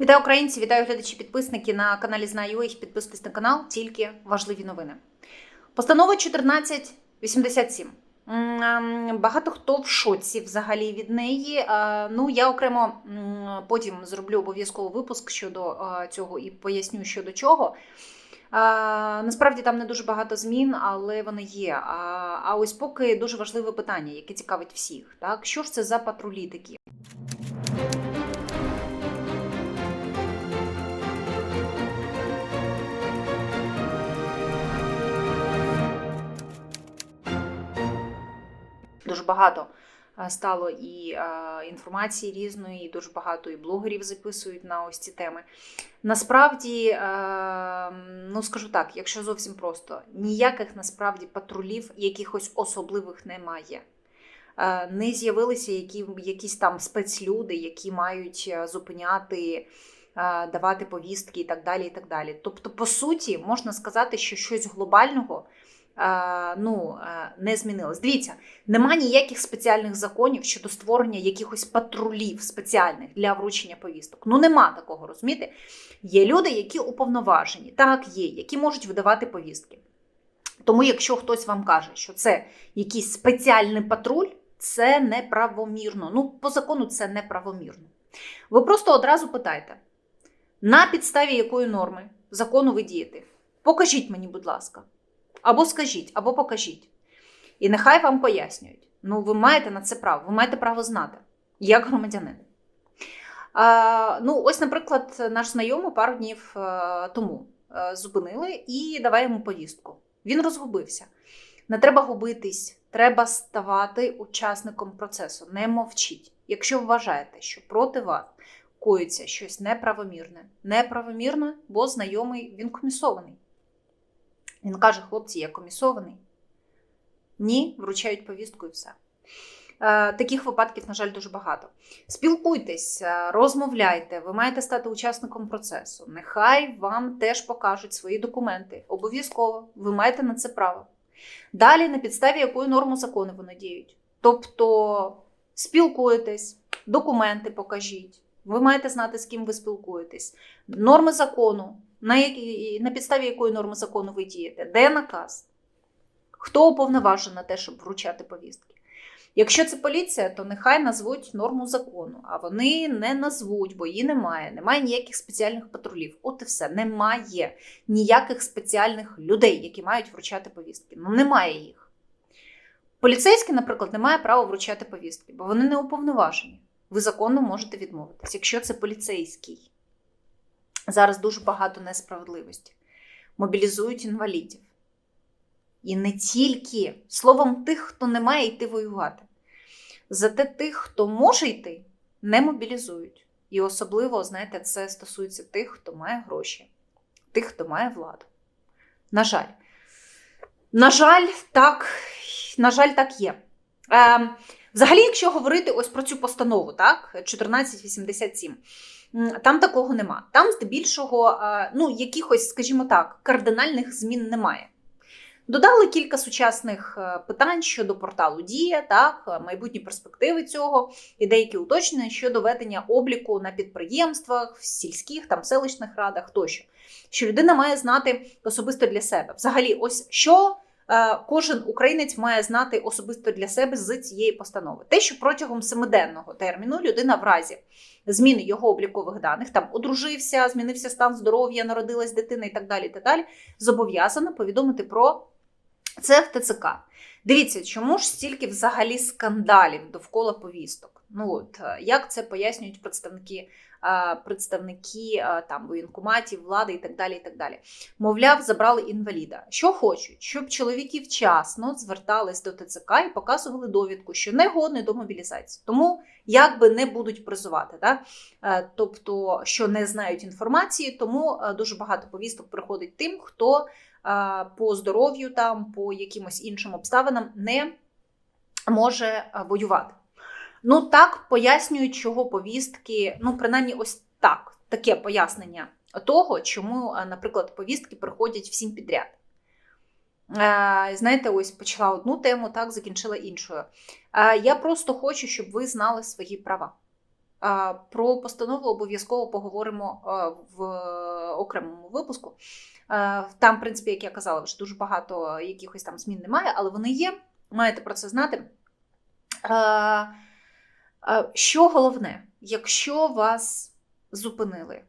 Вітаю українці, вітаю глядачі, підписники на каналі Знаю їх. Підписуйтесь на канал, тільки важливі новини. Постанова 1487. Ем, Багато хто в шоці взагалі від неї. Е, Ну, я окремо потім зроблю обов'язково випуск щодо е, цього і поясню щодо чого. Е, Насправді там не дуже багато змін, але вони є. А ось поки дуже важливе питання, яке цікавить всіх. Так, що ж це за патрулі такі? Дуже багато е, стало і е, інформації різної, і дуже багато і блогерів записують на ось ці теми. Насправді, е, ну скажу так, якщо зовсім просто, ніяких насправді патрулів якихось особливих немає. Не з'явилися які, якісь там спецлюди, які мають зупиняти, давати повістки і так далі. і так далі. Тобто, по суті, можна сказати, що щось глобального ну, не змінилось. Дивіться, нема ніяких спеціальних законів щодо створення якихось патрулів спеціальних для вручення повісток. Ну нема такого, розумієте? Є люди, які уповноважені, так є, які можуть видавати повістки. Тому, якщо хтось вам каже, що це якийсь спеціальний патруль, це неправомірно. Ну, по закону це неправомірно. Ви просто одразу питайте, на підставі якої норми закону ви дієте? Покажіть мені, будь ласка. Або скажіть, або покажіть. І нехай вам пояснюють. Ну, ви маєте на це право, ви маєте право знати, як громадянин. А, ну, ось, наприклад, наш знайомий пару днів е, тому е, зупинили і давай йому повістку. Він розгубився. Не треба губитись, треба ставати учасником процесу. Не мовчіть. Якщо вважаєте, що проти вас коїться щось неправомірне, неправомірне, бо знайомий він комісований. Він каже: хлопці, я комісований. Ні, вручають повістку і все. Е, Таких випадків, на жаль, дуже багато. Спілкуйтесь, е, розмовляйте, ви маєте стати учасником процесу. Нехай вам теж покажуть свої документи. Обов'язково, ви маєте на це право. Далі, на підставі якої норми закону вони діють. Тобто спілкуєтесь, документи покажіть. Ви маєте знати, з ким ви спілкуєтесь. Норми закону, на, які, на підставі якої норми закону ви дієте, де наказ, хто уповноважений на те, щоб вручати повістки. Якщо це поліція, то нехай назвуть норму закону, а вони не назвуть, бо її немає. Немає ніяких спеціальних патрулів. От і все, немає ніяких спеціальних людей, які мають вручати повістки. Ну немає їх. Поліцейський, наприклад, не має права вручати повістки, бо вони не уповноважені. Ви законно можете відмовитись, якщо це поліцейський. Зараз дуже багато несправедливості. Мобілізують інвалідів. І не тільки словом тих, хто не має йти воювати. Зате тих, хто може йти, не мобілізують. І особливо, знаєте, це стосується тих, хто має гроші, тих, хто має владу. На жаль, на жаль, так, на жаль, так є. Е, взагалі, якщо говорити ось про цю постанову, так, 1487, м, там такого нема. Там, здебільшого, е, ну, якихось, скажімо так, кардинальних змін немає. Додали кілька сучасних е, питань щодо порталу Дія, так, е, майбутні перспективи цього і деякі уточнення щодо ведення обліку на підприємствах, в сільських там селищних радах тощо. Що людина має знати особисто для себе. Взагалі, ось що кожен українець має знати особисто для себе з цієї постанови. Те, що протягом семиденного терміну людина в разі зміни його облікових даних, там одружився, змінився стан здоров'я, народилась дитина і так далі, так далі, зобов'язана повідомити про це в ТЦК. Дивіться, чому ж стільки взагалі скандалів довкола повісток? Ну от е, як це пояснюють представники, е, представники е, там воєнкоматів, влади і так далі. і так далі. Мовляв, забрали інваліда. Що хочуть, щоб чоловіки вчасно звертались до ТЦК і показували довідку, що не годний до мобілізації. Тому як би не будуть призувати, да? Е, тобто, що не знають інформації, тому е, дуже багато повісток приходить тим, хто по здоров'ю, там, по якимось іншим обставинам не може воювати. Ну так пояснюють, чого повістки, ну, принаймні, ось так, таке пояснення того, чому, наприклад, повістки приходять всім підряд. Е, Знаєте, ось почала одну тему, так, закінчила іншою. Е, Я просто хочу, щоб ви знали свої права. Про постанову обов'язково поговоримо в окремому випуску. Там, в принципі, як я казала, вже дуже багато якихось там змін немає, але вони є. Маєте про це знати. Що головне, якщо вас зупинили,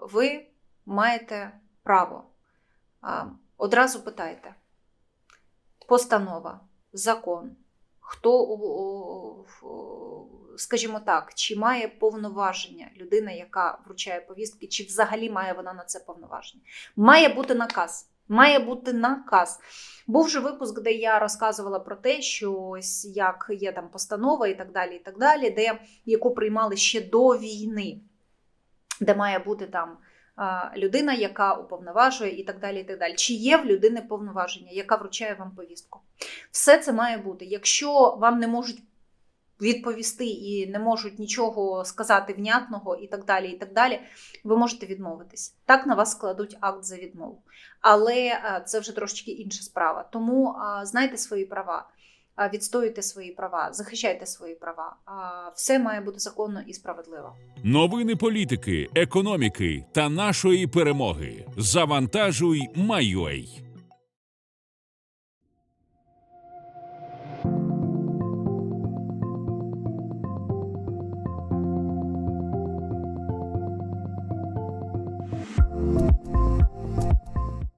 ви маєте право. Одразу питайте: постанова, закон, хто, скажімо так, чи має повноваження людина, яка вручає повістки, чи взагалі має вона на це повноваження? Має бути наказ. Має бути наказ. Був же випуск, де я розказувала про те, що ось як є там постанова і так далі, і так далі, де яку приймали ще до війни, де має бути там людина, яка уповноважує і так далі. і так далі. Чи є в людини повноваження, яка вручає вам повістку? Все це має бути. Якщо вам не можуть відповісти і не можуть нічого сказати внятного і так далі, і так далі, ви можете відмовитись. Так на вас складуть акт за відмову. Але е, це вже трошечки інша справа. Тому знайте свої права. Відстоюйте свої права, захищайте свої права. Все має бути законно і справедливо. Новини політики, економіки та нашої перемоги. Завантажуй, Майой.